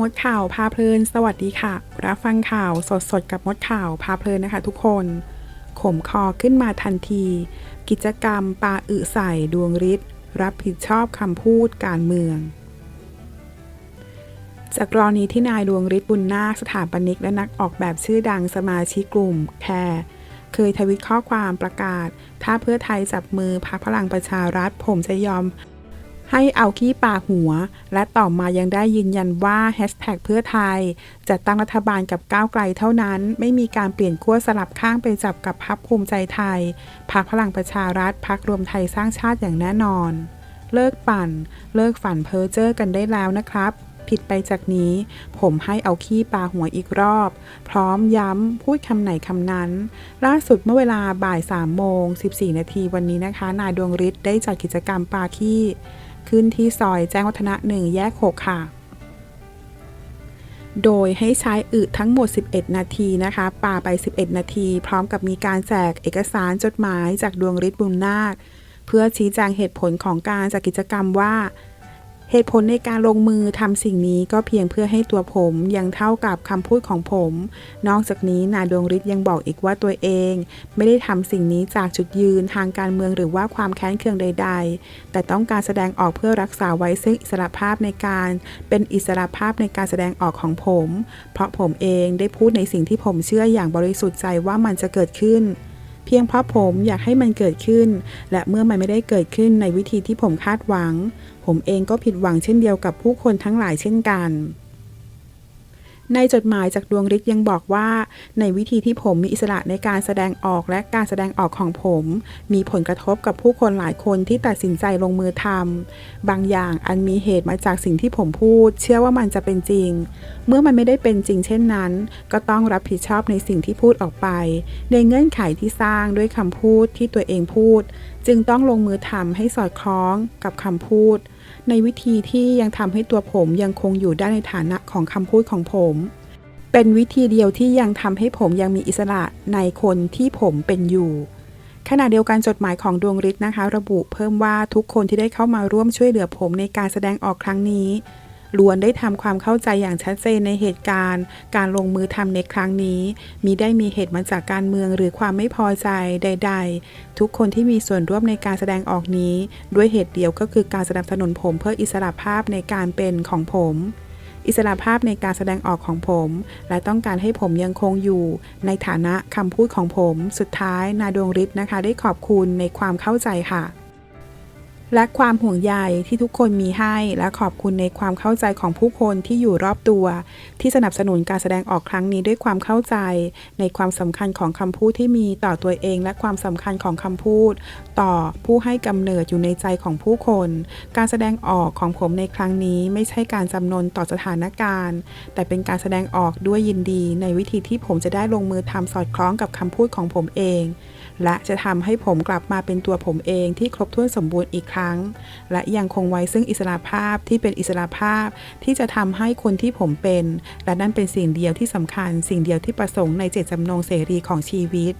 มดข่าวพาเพลิน สวัสดีค่ะ รับฟังข่าวสดๆกับมดข่าวพาเพลินนะคะ ทุกคนขมคอขึ้นมาทันที กิจกรรมปาอึใส่ดวงฤทธิ์รับผิดชอบคำพูดการเมือง จากกรณีที่นายดวงฤทธิ์บุญนาคสถาปนิกและนักออกแบบชื่อดังสมาชิกกลุ่มแคร์เคยทวิตข้อความประกาศ ถ้าเพื่อไทยจับมือพักพลังประชารัฐผมจะยอม ให้เอาขี้ปาหัว และต่อมายังได้ยืนยันว่าแฮชแท็กเพื่อไทยจะตั้งรัฐบาลกับก้าวไกลเท่านั้น ไม่มีการเปลี่ยนขั้วสลับข้างไปจับกับพักภูมิใจไทยพักพลังประชารัฐพักรวมไทยสร้างชาติอย่างแน่นอน เลิกปั่น เลิกฝันเพ้อเจ้อกันได้แล้วนะครับผิดไปจากนี้ ผมให้เอาขี้ปลาหัวอีกรอบ พร้อมย้ำ พูดคำไหนคำนั้น ล่าสุดเมื่อเวลาบ่าย3โมง 14 นาทีวันนี้นะคะ นายดวงฤทธิ์ได้จัดกิจกรรมปลาขี้ ขึ้นที่ซอยแจ้งวัฒนะหนึ่งแยก 6 ค่ะ โดยให้ใช้อึทั้งหมด 11 นาทีนะคะป่าไป 11 นาที พร้อมกับมีการแจกเอกสารจดหมายจากดวงฤทธิ์บุญนาค เพื่อชี้แจงเหตุผลของการจัดกิจกรรมว่า เหตุผลในการลงมือทำสิ่งนี้ก็เพียงเพื่อให้ตัวผมยังเท่ากับคำพูดของผม นอกจากนี้นายดวงฤทธิ์ยังบอกอีกว่าตัวเอง ไม่ได้ทำสิ่งนี้จากจุดยืนทางการเมืองหรือว่าความแค้นเคืองใด ๆ แต่ต้องการแสดงออกเพื่อรักษาไว้ซึ่งอิสระภาพในการ เป็นอิสระภาพในการแสดงออกของผม เพราะผมเองได้พูดในสิ่งที่ผมเชื่ออย่างบริสุทธิ์ใจว่ามันจะเกิดขึ้น พียงเพราะผมอยากให้มันเกิดขึ้น และเมื่อมันไม่ได้เกิดขึ้นในวิธีที่ผมคาดหวัง ผมเองก็ผิดหวังเช่นเดียวกับผู้คนทั้งหลายเช่นกัน ในจดหมายจากดวงฤทธิ์ยังบอกว่า ในวิธีที่ผมมีอิสระในการแสดงออกและการแสดงออกของผม มีผลกระทบกับผู้คนหลายคนที่ตัดสินใจลงมือทำบางอย่างอันมีเหตุมาจากสิ่งที่ผมพูด เชื่อว่ามันจะเป็นจริง เมื่อมันไม่ได้เป็นจริงเช่นนั้น ก็ต้องรับผิดชอบในสิ่งที่พูดออกไป ในเงื่อนไขที่สร้างด้วยคำพูดที่ตัวเองพูด จึงต้องลงมือทำให้สอดคล้องกับคำพูด ในวิธีที่ยังทำให้ตัวผมยังคงอยู่ได้ในฐานะของคำพูดของผม เป็นวิธีเดียวที่ยังทำให้ผมยังมีอิสระในคนที่ผมเป็นอยู่ขณะเดียวกันจดหมายของดวงฤทธิ์นะคะ ระบุเพิ่มว่าทุกคนที่ได้เข้ามาร่วมช่วยเหลือผมในการแสดงออกครั้งนี้ ล้วนได้ทำความเข้าใจอย่างชัดเจนในเหตุการณ์ การลงมือทำในครั้งนี้ มีได้มีเหตุมาจากการเมืองหรือความไม่พอใจใด ๆ ทุกคนที่มีส่วนร่วมในการแสดงออกนี้ ด้วยเหตุเดียวก็คือการสนับสนุนผมเพื่ออิสระภาพในการเป็นของผมอิสระภาพในการแสดงออกของผม และต้องการให้ผมยังคงอยู่ ในฐานะคำพูดของผม สุดท้ายนาดวงฤทธิ์นะคะ ได้ขอบคุณในความเข้าใจค่ะ และความห่วงใยที่ทุกคนมีให้ และขอบคุณในความเข้าใจของผู้คนที่อยู่รอบตัว ที่สนับสนุนการแสดงออกครั้งนี้ด้วยความเข้าใจ ในความสำคัญของคำพูดที่มีต่อตัวเอง และความสำคัญของคำพูด ต่อผู้ให้กำเนิดอยู่ในใจของผู้คน การแสดงออกของผมในครั้งนี้ไม่ใช่การจำนนต่อสถานการณ์ แต่เป็นการแสดงออกด้วยยินดี ในวิธีที่ผมจะได้ลงมือทำสอดคล้องกับคำพูดของผมเอง และจะทำให้ผมกลับมาเป็นตัวผมเองที่ครบถ้วนสมบูรณ์อีกครั้งและยังคงไว้ซึ่งอิสระภาพที่เป็นอิสระภาพที่จะทำให้คนที่ผมเป็น และนั่นเป็นสิ่งเดียวที่สำคัญ สิ่งเดียวที่ประสงค์ในเจตจำนงเสรีของชีวิต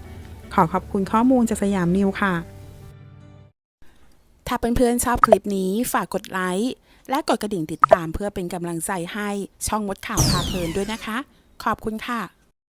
ขอขอบคุณข้อมูลจากสยามนิวค่ะ ถ้าเพื่อนๆชอบคลิปนี้ฝากกดไลค์และกดกระดิ่งติดตามเพื่อเป็นกำลังใจให้ช่องมดข่าวพาเพลินด้วยนะคะ ขอบคุณค่ะ